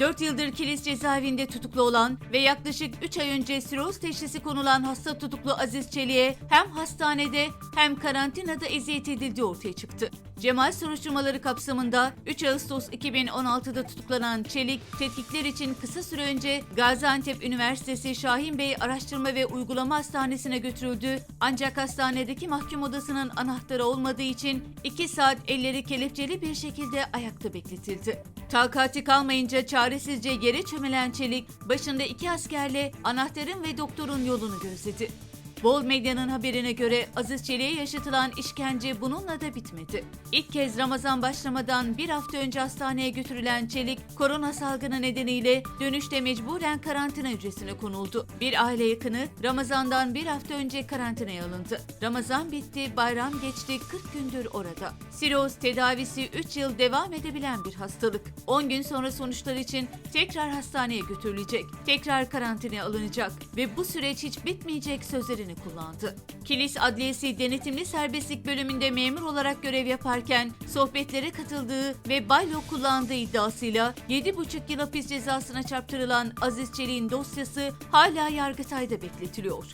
4 yıldır Kilis cezaevinde tutuklu olan ve yaklaşık 3 ay önce siroz teşhisi konulan hasta tutuklu Aziz Çelik'e hem hastanede hem karantinada eziyet edildiği ortaya çıktı. Cemal soruşturmaları kapsamında 3 Ağustos 2016'da tutuklanan Çelik, tetkikler için kısa süre önce Gaziantep Üniversitesi Şahin Bey Araştırma ve Uygulama Hastanesi'ne götürüldü. Ancak hastanedeki mahkum odasının anahtarı olmadığı için 2 saat elleri kelepçeli bir şekilde ayakta bekletildi. Takati kalmayınca çaresizce yere çömelen Çelik, başında iki askerle anahtarın ve doktorun yolunu gözledi. Bol Medya'nın haberine göre Aziz Çelik'e yaşatılan işkence bununla da bitmedi. İlk kez Ramazan başlamadan bir hafta önce hastaneye götürülen Çelik, korona salgını nedeniyle dönüşte mecburen karantina hücresine konuldu. Bir aile yakını Ramazan'dan bir hafta önce karantinaya alındı. Ramazan bitti, bayram geçti, 40 gündür orada. Siroz tedavisi 3 yıl devam edebilen bir hastalık. 10 gün sonra sonuçlar için tekrar hastaneye götürülecek, tekrar karantinaya alınacak ve bu süreç hiç bitmeyecek sözlerini kullandı. Kilis Adliyesi Denetimli Serbestlik bölümünde memur olarak görev yaparken sohbetlere katıldığı ve baylo kullandığı iddiasıyla 7,5 yıl hapis cezasına çarptırılan Aziz Çelik'in dosyası hala Yargıtay'da bekletiliyor.